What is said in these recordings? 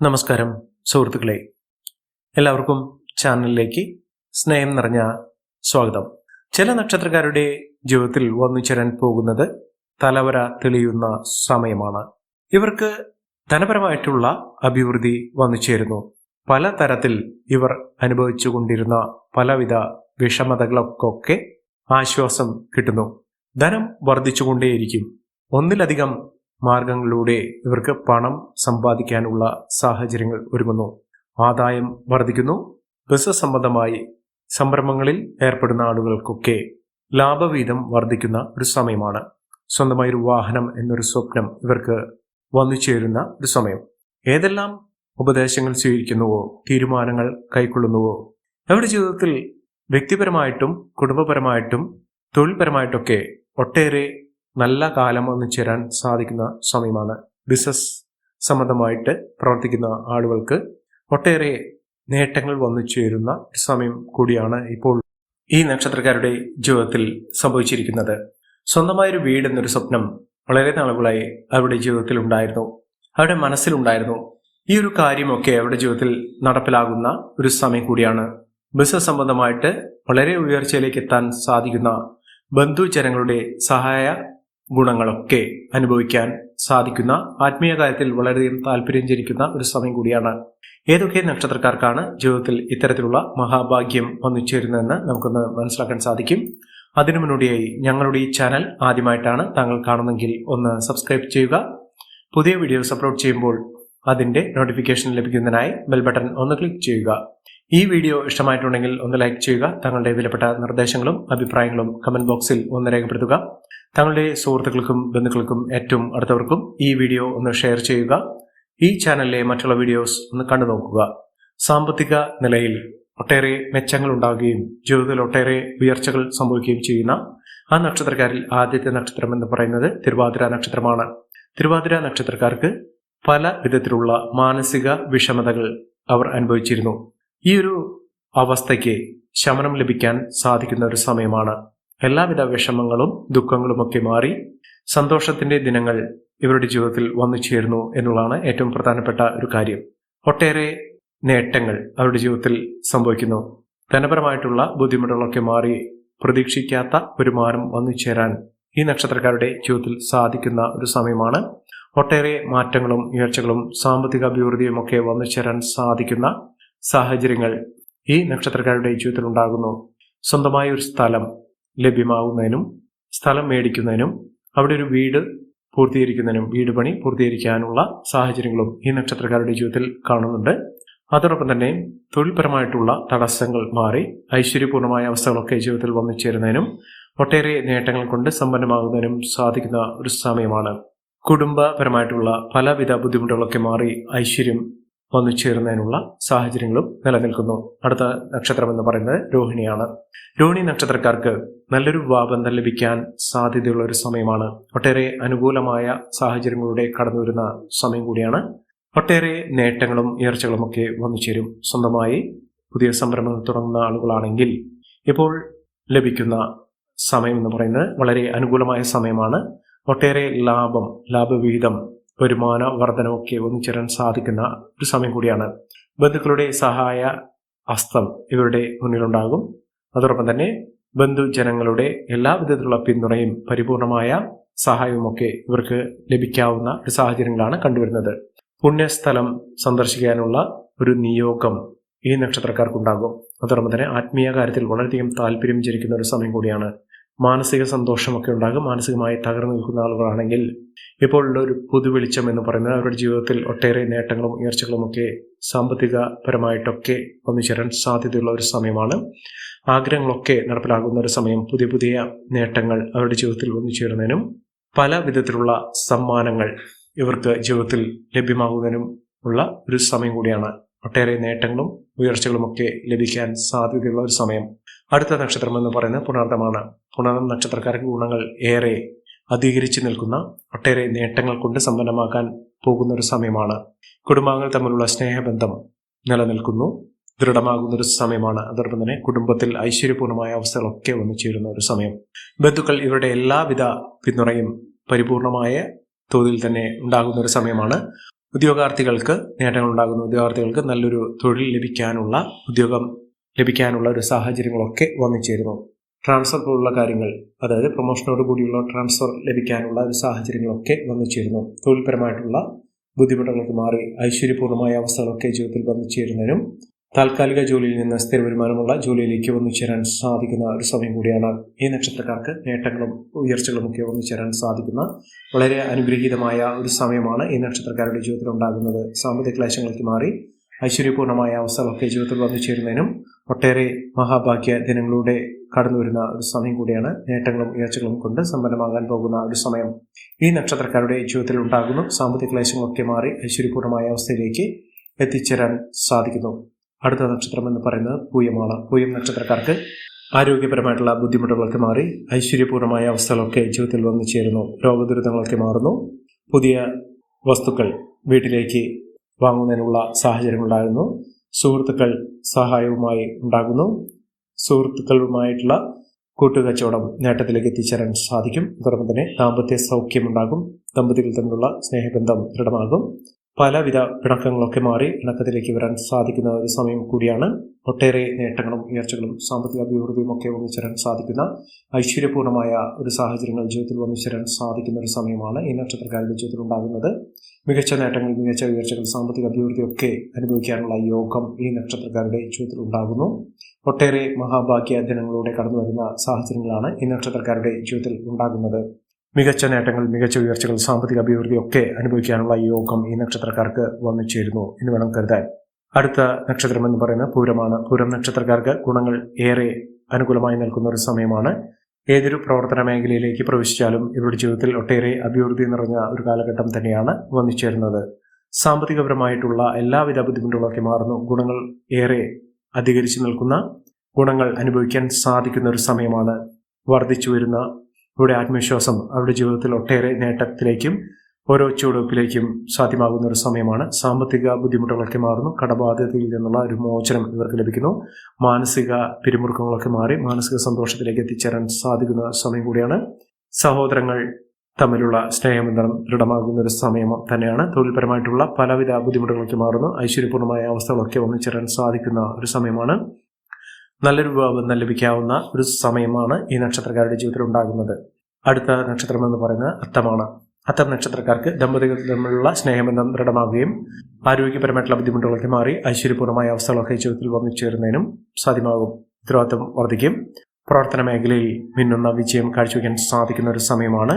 നമസ്കാരം സുഹൃത്തുക്കളെ. എല്ലാവർക്കും ചാനലിലേക്ക് സ്നേഹം നിറഞ്ഞ സ്വാഗതം. ചില നക്ഷത്രക്കാരുടെ ജീവിതത്തിൽ വന്നു ചേരാൻ പോകുന്നത് തലവര തെളിയുന്ന സമയമാണ്. ഇവർക്ക് ധനപരമായിട്ടുള്ള അഭിവൃദ്ധി വന്നു ചേരുന്നു. പല തരത്തിൽ ഇവർ അനുഭവിച്ചു കൊണ്ടിരുന്ന പലവിധ വിഷമതകളൊക്കെ ആശ്വാസം കിട്ടുന്നു. ധനം വർദ്ധിച്ചുകൊണ്ടേയിരിക്കും ഒന്നിലധികം മാർഗങ്ങളിലൂടെ ഇവർക്ക് പണം സമ്പാദിക്കാനുള്ള സാഹചര്യങ്ങൾ ഒരുങ്ങുന്നു. ആദായം വർദ്ധിക്കുന്നു. ബിസിനസ് സംബന്ധമായി സംരംഭങ്ങളിൽ ഏർപ്പെടുന്ന ആളുകൾക്കൊക്കെ ലാഭവീതം വർദ്ധിക്കുന്ന ഒരു സമയമാണ്. സ്വന്തമായി ഒരു വാഹനം എന്നൊരു സ്വപ്നം ഇവർക്ക് വന്നു ചേരുന്ന ഒരു സമയം. ഏതെല്ലാം ഉപദേശങ്ങൾ സ്വീകരിക്കുന്നുവോ തീരുമാനങ്ങൾ കൈക്കൊള്ളുന്നുവോ അവരുടെ ജീവിതത്തിൽ വ്യക്തിപരമായിട്ടും കുടുംബപരമായിട്ടും തൊഴിൽപരമായിട്ടൊക്കെ ഒട്ടേറെ നല്ല കാലം വന്നു ചേരാൻ സാധിക്കുന്ന സമയമാണ്. ബിസിനസ് സംബന്ധമായിട്ട് പ്രവർത്തിക്കുന്ന ആളുകൾക്ക് ഒട്ടേറെ നേട്ടങ്ങൾ വന്നു ചേരുന്ന സമയം കൂടിയാണ് ഇപ്പോൾ ഈ നക്ഷത്രക്കാരുടെ ജീവിതത്തിൽ സംഭവിച്ചിരിക്കുന്നത്. സ്വന്തമായൊരു വീട് എന്നൊരു സ്വപ്നം വളരെ നാളുകളായി അവരുടെ ജീവിതത്തിൽ ഉണ്ടായിരുന്നു. അവരുടെ മനസ്സിലുണ്ടായിരുന്നു ഈ ഒരു കാര്യമൊക്കെ അവരുടെ ജീവിതത്തിൽ നടപ്പിലാകുന്ന ഒരു സമയം കൂടിയാണ്. ബിസിനസ് സംബന്ധമായിട്ട് വളരെ ഉയർച്ചയിലേക്ക് എത്താൻ സാധിക്കുന്ന ബന്ധുജനങ്ങളുടെ സഹായ ഗുണങ്ങളൊക്കെ അനുഭവിക്കാൻ സാധിക്കുന്ന ആത്മീയ കാര്യത്തിൽ വളരെയധികം താല്പര്യം ജനിക്കുന്ന ഒരു സമയം കൂടിയാണ്. ഏതൊക്കെ നക്ഷത്രക്കാർക്കാണ് ജീവിതത്തിൽ ഇത്തരത്തിലുള്ള മഹാഭാഗ്യം വന്നു ചേരുന്നതെന്ന് നമുക്കൊന്ന് മനസ്സിലാക്കാൻ സാധിക്കും. അതിനു മുന്നോടിയായി ഞങ്ങളുടെ ഈ ചാനൽ ആദ്യമായിട്ടാണ് താങ്കൾ കാണുന്നെങ്കിൽ ഒന്ന് സബ്സ്ക്രൈബ് ചെയ്യുക. പുതിയ വീഡിയോസ് അപ്ലോഡ് ചെയ്യുമ്പോൾ അതിന്റെ നോട്ടിഫിക്കേഷൻ ലഭിക്കുന്നതിനായി ബെൽ ബട്ടൺ ഒന്ന് ക്ലിക്ക് ചെയ്യുക. ഈ വീഡിയോ ഇഷ്ടമായിട്ടുണ്ടെങ്കിൽ ഒന്ന് ലൈക്ക് ചെയ്യുക. തങ്ങളുടെ വിലപ്പെട്ട നിർദ്ദേശങ്ങളും അഭിപ്രായങ്ങളും കമന്റ് ബോക്സിൽ ഒന്ന് രേഖപ്പെടുത്തുക. തങ്ങളുടെ സുഹൃത്തുക്കൾക്കും ബന്ധുക്കൾക്കും ഏറ്റവും അടുത്തവർക്കും ഈ വീഡിയോ ഒന്ന് ഷെയർ ചെയ്യുക. ഈ ചാനലിലെ മറ്റുള്ള വീഡിയോസ് ഒന്ന് കണ്ടു നോക്കുക. സാമ്പത്തിക നിലയിൽ ഒട്ടേറെ മെച്ചങ്ങൾ ഉണ്ടാവുകയും ജീവിതത്തിൽ ഒട്ടേറെ ഉയർച്ചകൾ സംഭവിക്കുകയും ചെയ്യുന്ന ആ നക്ഷത്രക്കാരിൽ ആദ്യത്തെ നക്ഷത്രം എന്ന് പറയുന്നത് തിരുവാതിര നക്ഷത്രമാണ്. തിരുവാതിര നക്ഷത്രക്കാർക്ക് പല വിധത്തിലുള്ള മാനസിക വിഷമതകൾ അവർ അനുഭവിച്ചിരുന്നു. ഈ ഒരു അവസ്ഥയ്ക്ക് ശമനം ലഭിക്കാൻ സാധിക്കുന്ന ഒരു സമയമാണ്. എല്ലാവിധ വിഷമങ്ങളും ദുഃഖങ്ങളുമൊക്കെ മാറി സന്തോഷത്തിന്റെ ദിനങ്ങൾ ഇവരുടെ ജീവിതത്തിൽ വന്നു ചേരുന്നു എന്നുള്ളതാണ് ഏറ്റവും പ്രധാനപ്പെട്ട ഒരു കാര്യം. ഒട്ടേറെ നേട്ടങ്ങൾ അവരുടെ ജീവിതത്തിൽ സംഭവിക്കുന്നു. ധനപരമായിട്ടുള്ള ബുദ്ധിമുട്ടുകളൊക്കെ മാറി പ്രതീക്ഷിക്കാത്ത ഒരു മാനം വന്നു ചേരാൻ ഈ നക്ഷത്രക്കാരുടെ ജീവിതത്തിൽ സാധിക്കുന്ന ഒരു സമയമാണ്. ഒട്ടേറെ മാറ്റങ്ങളും ഉയർച്ചകളും സാമ്പത്തിക അഭിവൃദ്ധിയും ഒക്കെ വന്നു ചേരാൻ സാധിക്കുന്ന സാഹചര്യങ്ങൾ ഈ നക്ഷത്രക്കാരുടെ ജീവിതത്തിൽ ഉണ്ടാകുന്നു. സ്വന്തമായ ഒരു സ്ഥലം ലഭ്യമാകുന്നതിനും സ്ഥലം മേടിക്കുന്നതിനും അവിടെ ഒരു വീട് പൂർത്തീകരിക്കുന്നതിനും വീട് പണി പൂർത്തീകരിക്കാനുള്ള സാഹചര്യങ്ങളും ഈ നക്ഷത്രക്കാരുടെ ജീവിതത്തിൽ കാണുന്നുണ്ട്. അതോടൊപ്പം തന്നെ തൊഴിൽപരമായിട്ടുള്ള തടസ്സങ്ങൾ മാറി ഐശ്വര്യപൂർണമായ അവസ്ഥകളൊക്കെ ജീവിതത്തിൽ വന്നു ചേരുന്നതിനും ഒട്ടേറെ നേട്ടങ്ങൾ കൊണ്ട് സമ്പന്നമാകുന്നതിനും സാധിക്കുന്ന ഒരു സമയമാണ്. കുടുംബപരമായിട്ടുള്ള പലവിധ ബുദ്ധിമുട്ടുകളൊക്കെ മാറി ഐശ്വര്യം വന്നു ചേരുന്നതിനുള്ള സാഹചര്യങ്ങളും നിലനിൽക്കുന്നു. അടുത്ത നക്ഷത്രം എന്ന് പറയുന്നത് രോഹിണിയാണ്. രോഹിണി നക്ഷത്രക്കാർക്ക് നല്ലൊരു വാബന്ധം ലഭിക്കാൻ സാധ്യതയുള്ള ഒരു സമയമാണ്. ഒട്ടേറെ അനുകൂലമായ സാഹചര്യങ്ങളുടെ കടന്നു വരുന്ന സമയം കൂടിയാണ്. ഒട്ടേറെ നേട്ടങ്ങളും ഉയർച്ചകളും ഒക്കെ വന്നു ചേരും സ്വന്തമായി പുതിയ സംരംഭങ്ങൾ തുടങ്ങുന്ന ആളുകളാണെങ്കിൽ ഇപ്പോൾ ലഭിക്കുന്ന സമയം എന്ന് പറയുന്നത് വളരെ അനുകൂലമായ സമയമാണ്. ഒട്ടേറെ ലാഭം ലാഭവിഹിതം വരുമാന വർധനമൊക്കെ ഒന്നിച്ചേരാൻ സാധിക്കുന്ന ഒരു സമയം കൂടിയാണ്. ബന്ധുക്കളുടെ സഹായ അസ്തം ഇവരുടെ മുന്നിലുണ്ടാകും. അതോടൊപ്പം തന്നെ ബന്ധുജനങ്ങളുടെ എല്ലാ വിധത്തിലുള്ള പിന്തുണയും പരിപൂർണമായ സഹായവുമൊക്കെ ഇവർക്ക് ലഭിക്കാവുന്ന ഒരു സാഹചര്യങ്ങളാണ് കണ്ടുവരുന്നത്. പുണ്യസ്ഥലം സന്ദർശിക്കാനുള്ള ഒരു നിയോഗം ഈ നക്ഷത്രക്കാർക്കുണ്ടാകും. അതോടൊപ്പം തന്നെ ആത്മീയ കാര്യത്തിൽ വളരെയധികം താല്പര്യം ജനിക്കുന്ന ഒരു സമയം കൂടിയാണ്. മാനസിക സന്തോഷമൊക്കെ ഉണ്ടാകും. മാനസികമായി തകർന്നു നിൽക്കുന്ന ആളുകളാണെങ്കിൽ ഇപ്പോഴുള്ള ഒരു പുതുവെളിച്ചം എന്ന് പറയുന്നത് അവരുടെ ജീവിതത്തിൽ ഒട്ടേറെ നേട്ടങ്ങളും ഉയർച്ചകളും ഒക്കെ സാമ്പത്തികപരമായിട്ടൊക്കെ വന്നു ചേരാൻ സാധ്യതയുള്ള ഒരു സമയമാണ്. ആഗ്രഹങ്ങളൊക്കെ നടപ്പിലാകുന്ന ഒരു സമയം പുതിയ പുതിയ നേട്ടങ്ങൾ അവരുടെ ജീവിതത്തിൽ വന്നു ചേരുന്നതിനും പല വിധത്തിലുള്ള സമ്മാനങ്ങൾ ഇവർക്ക് ജീവിതത്തിൽ ലഭ്യമാകുന്നതിനും ഉള്ള ഒരു സമയം കൂടിയാണ്. ഒട്ടേറെ നേട്ടങ്ങളും ഉയർച്ചകളും ഒക്കെ ലഭിക്കാൻ സാധ്യതയുള്ള ഒരു സമയം അടുത്ത നക്ഷത്രം എന്ന് പറയുന്നത് പുണർദമാണ്. പുണർദം നക്ഷത്രക്കാർക്ക് ഗുണങ്ങൾ ഏറെ അധികരിച്ചു നിൽക്കുന്ന ഒട്ടേറെ നേട്ടങ്ങൾ കൊണ്ട് സമ്പന്നമാക്കാൻ പോകുന്ന ഒരു സമയമാണ്. കുടുംബാംഗങ്ങൾ തമ്മിലുള്ള സ്നേഹബന്ധം നിലനിൽക്കുന്നു. ദൃഢമാകുന്ന ഒരു സമയമാണ്. അതോടൊപ്പം തന്നെ കുടുംബത്തിൽ ഐശ്വര്യപൂർണമായ അവസ്ഥകളൊക്കെ വന്നു ചേരുന്ന ഒരു സമയം. ബന്ധുക്കൾ ഇവരുടെ എല്ലാവിധ പിന്തുണയും പരിപൂർണമായ തോതിൽ തന്നെ ഉണ്ടാകുന്ന ഒരു സമയമാണ്. ഉദ്യോഗാർത്ഥികൾക്ക് നേട്ടങ്ങൾ ഉണ്ടാകുന്ന. ഉദ്യോഗാർത്ഥികൾക്ക് നല്ലൊരു തൊഴിൽ ലഭിക്കാനുള്ള ഉദ്യോഗം ലഭിക്കാനുള്ള ഒരു സാഹചര്യങ്ങളൊക്കെ വന്നു ചേരുന്നു ട്രാൻസ്ഫർ പോലുള്ള കാര്യങ്ങൾ അതായത് പ്രൊമോഷനോട് കൂടിയുള്ള ട്രാൻസ്ഫർ ലഭിക്കാനുള്ള ഒരു സാഹചര്യങ്ങളൊക്കെ വന്നു ചേരുന്നു തൊഴിൽപരമായിട്ടുള്ള ബുദ്ധിമുട്ടുകൾക്ക് മാറി ഐശ്വര്യപൂർണമായ അവസ്ഥകളൊക്കെ ജീവിതത്തിൽ വന്നു ചേരുന്നതിനും താൽക്കാലിക ജോലിയിൽ നിന്ന് സ്ഥിര വരുമാനമുള്ള ജോലിയിലേക്ക് വന്നു ചേരാൻ സാധിക്കുന്ന ഒരു സമയം കൂടിയാണ് ഈ നക്ഷത്രക്കാർക്ക് നേട്ടങ്ങളും ഉയർച്ചകളും ഒക്കെ വന്നു ചേരാൻ സാധിക്കുന്ന വളരെ അനുഗ്രഹീതമായ ഒരു സമയമാണ് ഈ നക്ഷത്രക്കാരുടെ ജീവിതത്തിൽ ഉണ്ടാകുന്നത്. സാമ്പത്തിക ക്ലേശങ്ങൾക്ക് മാറി ഐശ്വര്യപൂർണമായ അവസ്ഥകളൊക്കെ ജീവിതത്തിൽ വന്നു ചേരുന്നതിനും ഒട്ടേറെ മഹാഭാഗ്യ ദിനങ്ങളുടെ കടന്നു വരുന്ന ഒരു സമയം കൂടിയാണ് നേട്ടങ്ങളും ഉയർച്ചകളും കൊണ്ട് സമ്പന്നമാകാൻ പോകുന്ന ഒരു സമയം. ഈ നക്ഷത്രക്കാരുടെ ജീവിതത്തിൽ ഉണ്ടാകുന്നു. സാമ്പത്തിക ക്ലേശങ്ങളൊക്കെ മാറി ഐശ്വര്യപൂർണമായ അവസ്ഥയിലേക്ക് എത്തിച്ചേരാൻ സാധിക്കുന്നു. അടുത്ത നക്ഷത്രം എന്ന് പറയുന്നത് പൂയമാണ്. പൂയം നക്ഷത്രക്കാർക്ക് ആരോഗ്യപരമായിട്ടുള്ള ബുദ്ധിമുട്ടുകളൊക്കെ മാറി ഐശ്വര്യപൂർണമായ അവസ്ഥകളൊക്കെ ജീവിതത്തിൽ വന്നു ചേരുന്നു. രോഗദുരിതങ്ങളൊക്കെ മാറുന്നു. പുതിയ വസ്തുക്കൾ വീട്ടിലേക്ക് വാങ്ങുന്നതിനുള്ള സാഹചര്യങ്ങളുണ്ടായിരുന്നു. സുഹൃത്തുക്കൾ സഹായവുമായി ഉണ്ടാകുന്നു. സുഹൃത്തുക്കളുമായിട്ടുള്ള കൂട്ടുകച്ചവടം നേട്ടത്തിലേക്ക് എത്തിച്ചേരാൻ സാധിക്കും. അതോടൊപ്പം തന്നെ ദാമ്പത്യ സൗഖ്യമുണ്ടാകും. ദമ്പതികൾ തമ്മിലുള്ള സ്നേഹബന്ധം ദൃഢമാകും. പലവിധ പിണക്കങ്ങളൊക്കെ മാറി ഇണക്കത്തിലേക്ക് വരാൻ സാധിക്കുന്ന ഒരു സമയം കൂടിയാണ്. ഒട്ടേറെ നേട്ടങ്ങളും ഉയർച്ചകളും സാമ്പത്തിക അഭിവൃദ്ധിയും ഒക്കെ വന്നിച്ചേരാൻ സാധിക്കുന്ന ഐശ്വര്യപൂർണമായ ഒരു സാഹചര്യങ്ങൾ ജീവിതത്തിൽ വന്നിച്ചേരാൻ സാധിക്കുന്ന ഒരു സമയമാണ് ഈ നക്ഷത്രക്കാരുടെ ജീവിതത്തിൽ ഉണ്ടാകുന്നത് മികച്ച നേട്ടങ്ങൾ മികച്ച ഉയർച്ചകൾ സാമ്പത്തിക അഭിവൃദ്ധി ഒക്കെ അനുഭവിക്കാനുള്ള യോഗം ഈ നക്ഷത്രക്കാരുടെ ജീവിതത്തിൽ ഉണ്ടാകുന്നു. ഒട്ടേറെ മഹാഭാഗ്യ ദിനങ്ങളിലൂടെ കടന്നു വരുന്ന സാഹചര്യങ്ങളാണ് ഈ നക്ഷത്രക്കാരുടെ ജീവിതത്തിൽ ഉണ്ടാകുന്നത്. മികച്ച നേട്ടങ്ങൾ മികച്ച ഉയർച്ചകൾ സാമ്പത്തിക അഭിവൃദ്ധി ഒക്കെ അനുഭവിക്കാനുള്ള യോഗം ഈ നക്ഷത്രക്കാർക്ക് വന്നു ചേരുന്നു എന്ന് വേണം കരുതാൻ. അടുത്ത നക്ഷത്രം എന്ന് പറയുന്നത് പൂരമാണ്. പൂരം നക്ഷത്രക്കാർക്ക് ഗുണങ്ങൾ ഏറെ അനുകൂലമായി നിൽക്കുന്ന ഒരു സമയമാണ്. ഏതൊരു പ്രവർത്തന മേഖലയിലേക്ക് പ്രവേശിച്ചാലും ഇവരുടെ ജീവിതത്തിൽ ഒട്ടേറെ അഭിവൃദ്ധി നിറഞ്ഞ ഒരു കാലഘട്ടം തന്നെയാണ് വന്നു ചേരുന്നത് സാമ്പത്തികപരമായിട്ടുള്ള എല്ലാവിധ ബുദ്ധിമുട്ടുകളൊക്കെ മാറുന്നു. ഗുണങ്ങൾ ഏറെ അധികരിച്ചു നിൽക്കുന്ന ഗുണങ്ങൾ അനുഭവിക്കാൻ സാധിക്കുന്ന ഒരു സമയമാണ് വർദ്ധിച്ചു വരുന്ന ഇവിടെ ആത്മവിശ്വാസം അവരുടെ ജീവിതത്തിൽ ഒട്ടേറെ നേട്ടത്തിലേക്കും ഓരോ ചുവടുവയ്പ്പിലേക്കും സാധ്യമാകുന്ന ഒരു സമയമാണ്. സാമ്പത്തിക ബുദ്ധിമുട്ടുകളൊക്കെ മാറുന്നു. കടബാധ്യതയിൽ നിന്നുള്ള ഒരു മോചനം ഇവർക്ക് ലഭിക്കുന്നു. മാനസിക പിരിമുറുക്കങ്ങളൊക്കെ മാറി മാനസിക സന്തോഷത്തിലേക്ക് എത്തിച്ചേരാൻ സാധിക്കുന്ന സമയം കൂടിയാണ്. സഹോദരങ്ങൾ തമ്മിലുള്ള സ്നേഹബന്ധം ദൃഢമാകുന്ന ഒരു സമയം തന്നെയാണ്. തൊഴിൽപരമായിട്ടുള്ള പലവിധ ബുദ്ധിമുട്ടുകളൊക്കെ മാറുന്നു. ഐശ്വര്യപൂർണമായ അവസ്ഥകളൊക്കെ ഒന്നിച്ചേരാൻ സാധിക്കുന്ന ഒരു സമയമാണ്. നല്ലൊരു ബന്ധം ലഭിക്കാവുന്ന ഒരു സമയമാണ് ഈ നക്ഷത്രക്കാരുടെ ജീവിതത്തിൽ ഉണ്ടാകുന്നത്. അടുത്ത നക്ഷത്രം എന്ന് പറയുന്നത് അത്തമാണ്. അത്തം നക്ഷത്രക്കാർക്ക് ദമ്പതികൾ തമ്മിലുള്ള സ്നേഹബന്ധം ദൃഢമാവുകയും ആരോഗ്യപരമായിട്ടുള്ള ബുദ്ധിമുട്ടുകളൊക്കെ മാറി ഐശ്വര്യപൂർണമായ അവസ്ഥകളൊക്കെ ജീവിതത്തിൽ വന്നു ചേരുന്നതിനും സാധ്യമാകും. ഉത്തരവാദിത്വം വർദ്ധിക്കും. പ്രവർത്തന മേഖലയിൽ മിന്നുന്ന വിജയം കാഴ്ചവെക്കാൻ സാധിക്കുന്ന ഒരു സമയമാണ്.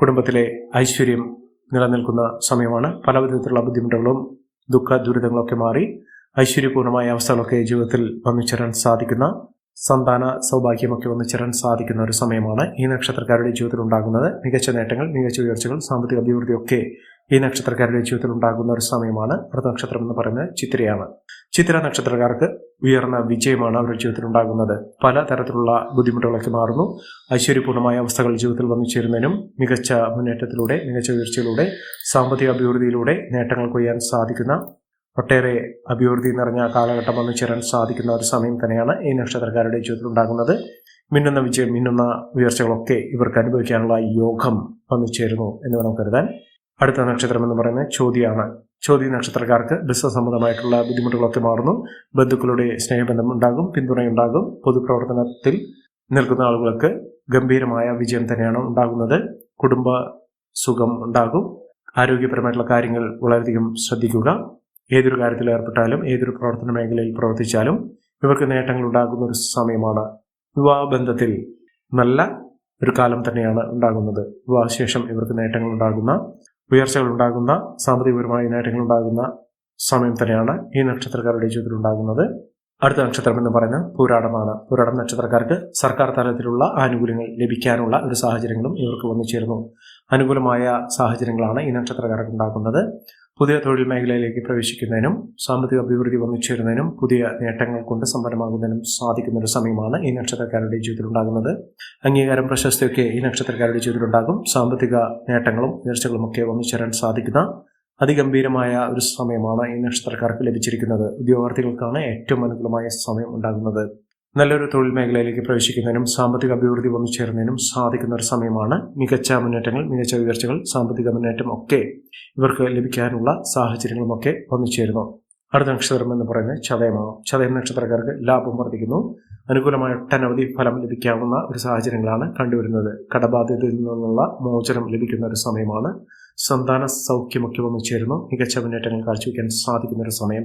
കുടുംബത്തിലെ ഐശ്വര്യം നിലനിൽക്കുന്ന സമയമാണ്. പല വിധത്തിലുള്ള ബുദ്ധിമുട്ടുകളും ദുഃഖ ദുരിതങ്ങളൊക്കെ മാറി ഐശ്വര്യപൂർണമായ അവസ്ഥകളൊക്കെ ജീവിതത്തിൽ വന്നു ചേരാൻ സാധിക്കുന്ന സന്താന സൗഭാഗ്യമൊക്കെ ഒന്ന് സാധിക്കുന്ന ഒരു സമയമാണ് ഈ നക്ഷത്രക്കാരുടെ ജീവിതത്തിൽ ഉണ്ടാകുന്നത്. മികച്ച നേട്ടങ്ങൾ മികച്ച ഉയർച്ചകൾ സാമ്പത്തിക അഭിവൃദ്ധി ഒക്കെ ഈ നക്ഷത്രക്കാരുടെ ജീവിതത്തിൽ ഉണ്ടാകുന്ന ഒരു സമയമാണ്. അടുത്ത നക്ഷത്രം എന്ന് പറയുന്നത് ചിത്രയാണ് ചിത്ര നക്ഷത്രക്കാർക്ക് ഉയർന്ന വിജയമാണ് അവരുടെ ജീവിതത്തിൽ ഉണ്ടാകുന്നത്. പല തരത്തിലുള്ള ബുദ്ധിമുട്ടുകളൊക്കെ മാറുന്നു. ഐശ്വര്യപൂർണമായ അവസ്ഥകൾ ജീവിതത്തിൽ വന്നു ചേരുന്നതിനും മികച്ച മുന്നേറ്റത്തിലൂടെ മികച്ച ഉയർച്ചയിലൂടെ സാമ്പത്തിക അഭിവൃദ്ധിയിലൂടെ നേട്ടങ്ങൾ കൊയ്യാൻ സാധിക്കുന്ന ഒട്ടേറെ അഭിവൃദ്ധി നിറഞ്ഞ കാലഘട്ടം വന്നു ചേരാൻ സാധിക്കുന്ന ഒരു സമയം തന്നെയാണ് ഈ നക്ഷത്രക്കാരുടെ ജീവിതത്തിൽ ഉണ്ടാകുന്നത്. മിന്നുന്ന വിജയം മിന്നുന്ന ഉയർച്ചകളൊക്കെ ഇവർക്ക് അനുഭവിക്കാനുള്ള യോഗം വന്നു ചേരുന്നു എന്ന് വേണം കരുതാൻ. അടുത്ത നക്ഷത്രം എന്ന് പറയുന്നത് ചോദ്യമാണ് ചോദ്യ നക്ഷത്രക്കാർക്ക് ബിസിനസ് സംബന്ധമായിട്ടുള്ള ബുദ്ധിമുട്ടുകളൊക്കെ മാറുന്നു. ബന്ധുക്കളുടെ സ്നേഹബന്ധം ഉണ്ടാകും പിന്തുണയുണ്ടാകും. പൊതുപ്രവർത്തനത്തിൽ നിൽക്കുന്ന ആളുകൾക്ക് ഗംഭീരമായ വിജയം തന്നെയാണ് ഉണ്ടാകുന്നത്. കുടുംബ സുഖം ഉണ്ടാകും. ആരോഗ്യപരമായിട്ടുള്ള കാര്യങ്ങൾ വളരെയധികം ശ്രദ്ധിക്കുക. ഏതൊരു കാര്യത്തിൽ ഏർപ്പെട്ടാലും ഏതൊരു പ്രവർത്തന മേഖലയിൽ പ്രവർത്തിച്ചാലും ഇവർക്ക് നേട്ടങ്ങൾ ഉണ്ടാകുന്ന ഒരു സമയമാണ് വിവാഹബന്ധത്തിൽ. നല്ല ഒരു കാലം തന്നെയാണ് ഉണ്ടാകുന്നത്. വിവാഹശേഷം ഇവർക്ക് നേട്ടങ്ങൾ ഉണ്ടാകുന്ന ഉയർച്ചകൾ ഉണ്ടാകുന്ന സാമ്പത്തികപരമായ നേട്ടങ്ങൾ ഉണ്ടാകുന്ന സമയം തന്നെയാണ് ഈ നക്ഷത്രക്കാരുടെ ജീവിതത്തിൽ ഉണ്ടാകുന്നത്. അടുത്ത നക്ഷത്രം എന്ന് പറയുന്നത് പൂരാടമാണ് പൂരാടം നക്ഷത്രക്കാർക്ക് സർക്കാർ തലത്തിലുള്ള ആനുകൂല്യങ്ങൾ ലഭിക്കാനുള്ള ഒരു സാഹചര്യങ്ങളും ഇവർക്ക് വന്നു ചേരുന്നു. അനുകൂലമായ സാഹചര്യങ്ങളാണ് ഈ നക്ഷത്രക്കാർക്ക് ഉണ്ടാക്കുന്നത് പുതിയ തൊഴിൽ മേഖലയിലേക്ക് പ്രവേശിക്കുന്നതിനും സാമ്പത്തിക അഭിവൃദ്ധി വന്നിച്ചേരുന്നതിനും പുതിയ നേട്ടങ്ങൾ കൊണ്ട് സമ്പന്നമാകുന്നതിനും സാധിക്കുന്ന ഒരു സമയമാണ് ഈ നക്ഷത്രക്കാരുടെ ജീവിതത്തിൽ ഉണ്ടാകുന്നത് അംഗീകാരം പ്രശസ്തിയൊക്കെ ഈ നക്ഷത്രക്കാരുടെ ജീവിതത്തിൽ ഉണ്ടാകും സാമ്പത്തിക നേട്ടങ്ങളും ഉയർച്ചകളും ഒക്കെ വന്നിച്ചേരാൻ ചേരാൻ സാധിക്കുന്ന അതിഗംഭീരമായ ഒരു സമയമാണ് ഈ നക്ഷത്രക്കാർക്ക് ലഭിച്ചിരിക്കുന്നത്. ഉദ്യോഗാർത്ഥികൾക്കാണ് ഏറ്റവും അനുകൂലമായ സമയം ഉണ്ടാകുന്നത്. നല്ലൊരു തൊഴിൽ മേഖലയിലേക്ക് പ്രവേശിക്കുന്നതിനും സാമ്പത്തിക അഭിവൃദ്ധി വന്നു ചേരുന്നതിനും സാധിക്കുന്ന ഒരു സമയമാണ് മികച്ച മുന്നേറ്റങ്ങൾ മികച്ച ഉയർച്ചകൾ സാമ്പത്തിക മുന്നേറ്റം ഒക്കെ ഇവർക്ക് ലഭിക്കാനുള്ള സാഹചര്യങ്ങളുമൊക്കെ വന്നു ചേരുന്നു അടുത്ത നക്ഷത്രം എന്ന് പറയുന്നത് ചതയമാണ്. ചതയം നക്ഷത്രക്കാർക്ക് ലാഭം വർദ്ധിക്കുന്നു. അനുകൂലമായ ഒട്ടനവധി ഫലം ലഭിക്കാവുന്ന ഒരു സാഹചര്യങ്ങളാണ് കണ്ടുവരുന്നത്. കടബാധ്യതയിൽ നിന്നുള്ള മോചനം ലഭിക്കുന്ന ഒരു സമയമാണ്. സന്താന സൗഖ്യമൊക്കെ വന്നു ചേരുന്നു മികച്ച മുന്നേറ്റങ്ങൾ കാഴ്ചവെക്കാൻ സാധിക്കുന്ന ഒരു സമയം.